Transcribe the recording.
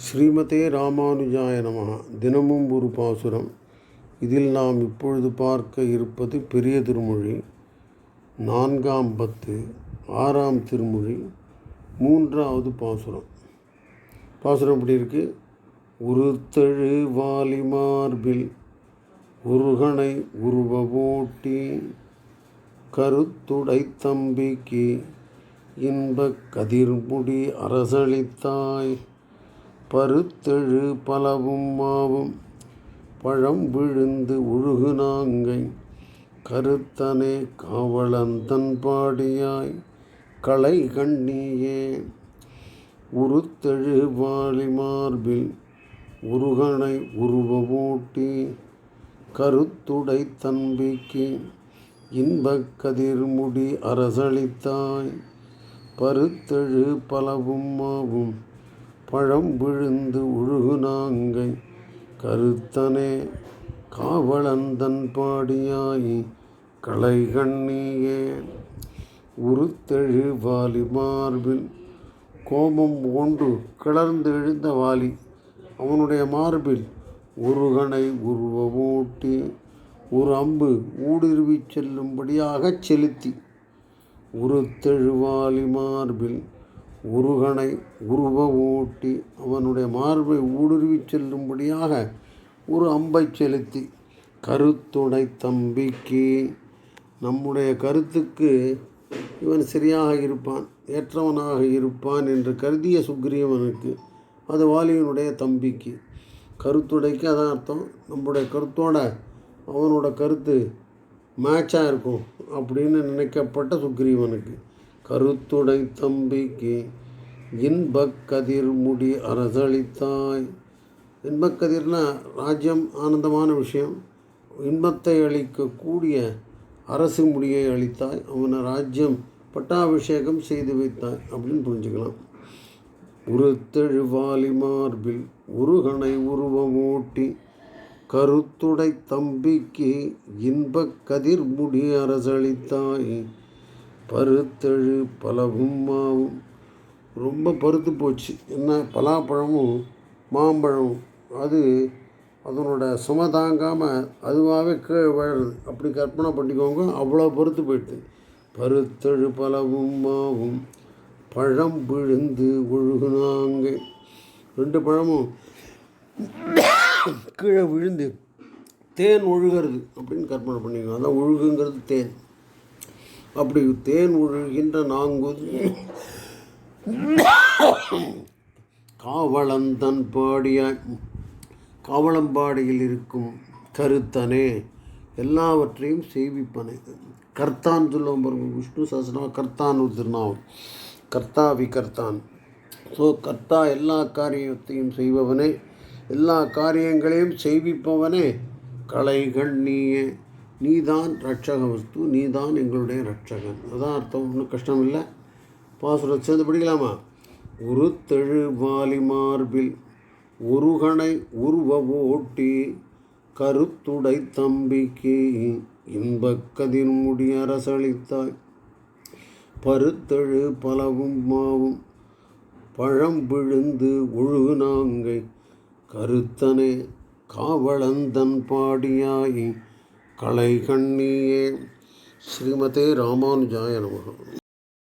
ஸ்ரீமதே ராமானுஜாய நமஹ. தினமும் ஒரு பாசுரம். இதில் நாம் இப்பொழுது பார்க்க இருப்பது பெரிய திருமொழி. நான்காம் பத்து ஆறாம் திருமொழி மூன்றாவது பாசுரம். பாசுரம் எப்படி இருக்கு? உருத்தழு வாலி மார்பில் உருகனை உருவமூட்டி கருத்துடை தம்பிக்கு இன்பக் கதிர்முடி அரசளித்தாய். பருத்தெழு பலவும் மாவும். பழம் விழுந்து உழுகு நாங்கை. கருத்தனே காவலந்தன் பாடியாய். களை கண்ணியே. உருத்தெழு வாலி மார்பில் உருகனை உருவமூட்டி கருத்துடை தம்பிக்கு இன்பக் கதிர்முடி அரசளித்தாய். பருத்தெழு பலவும் மாவும். பழம் விழுந்து உழுகுநாங்கை கருத்தனே காவலந்தன் பாடியாய் களை கண்ணியே உருத்தெழு வாலி மார்பில் கோபம் ஒன்று கிளர்ந்து எழுந்த வாலி அவனுடைய மார்பில் உருகனை உருவமூட்டி ஒரு அம்பு ஊடுருவிச் செல்லும்படியாகச் செலுத்தி. உருத்தெழுவாலி மார்பில் உருகனை ஓட்டி அவனுடைய மார்பை ஊடுருவிச் செல்லும்படியாக ஒரு அம்பை செலுத்தி கருத்துடை தம்பிக்கு நம்முடைய கருத்துக்கு இவன் சரியாக இருப்பான் ஏற்றவனாக இருப்பான் என்று கருதிய சுக்ரீவனுக்கு அது வாலியனுடைய தம்பிக்கு. கருத்துடைக்கு அதான் அர்த்தம். நம்முடைய கருத்தோட அவனோட கருத்து மேட்சாக இருக்கும் அப்படின்னு நினைக்கப்பட்ட சுக்ரீவனுக்கு. கருத்துடை தம்பிக்கு இன்பக் கதிர் முடி அரசளித்தாய் இன்பக்கதிர்னா ராஜ்யம் ஆனந்தமான விஷயம். இன்பத்தை அளிக்கக்கூடிய அரசு முடியை அளித்தாய். அவனை ராஜ்யம் பட்டாபிஷேகம் செய்து வைத்தாய் அப்படின்னு புரிஞ்சுக்கலாம். உருத்தெழுவாலி மார்பில் உருகனை உருவமூட்டி கருத்துடை தம்பிக்கு இன்பக் கதிர் முடி அரசளித்தாய். பருத்தழு பலவும் மாவும். ரொம்ப பருத்து போச்சு. என்ன பலாப்பழமும் மாம்பழமும். அது அதனோட சும தாங்காமல் அதுவாகவே கீழே விழுறது. அப்படி கற்பனை பண்ணிக்கோங்க அவ்வளோ பருத்து போயிடுது. பருத்தழு பலவும் மாவும். பழம் விழுந்து ஒழுகுனாங்க. ரெண்டு பழமும் கீழே விழுந்து தேன் ஒழுகிறது அப்படின்னு கற்பனை பண்ணிக்கோங்க. அதான் ஒழுகுங்கிறது தேன். அப்படி தேன் ஒழுகின்ற நாங்குது காவலந்தன் பாடிய காவலம்பாடியில் இருக்கும் கருத்தனே எல்லாவற்றையும் செய்விப்பனை கர்த்தான் சொல்லுவோம் பாருங்க விஷ்ணு சாஸ்திரமா கர்த்தான் ஒரு கர்த்தாவி கர்த்தா விகர்த்தான். ஸோ கர்த்தா எல்லா காரியத்தையும் செய்பவனே எல்லா காரியங்களையும் செய்விப்பவனே கலைகள் நீயே. நீதான் ரட்சக வஸ்து நீதான் எங்களுடைய ரட்சகன் அதான் அர்த்தம். ஒன்றும் கஷ்டம் இல்லை. பாசுரம் சேர்ந்து படிக்கலாமா? ஒரு தெழு வாலி மார்பில் உருகனை உருவ ஓட்டி கருத்துடை தம்பிக்கு இன்பக்கதிர் முடிய அரசளித்தாய். பருத்தெழு பலவும் மாவும் பழம் விழுந்து ஒழுகுநாங்கை கருத்தனே காவலந்தன் பாடியாயி கலை கண்ணியே ஸ்ரீமதே ராமானுஜாய நமகம்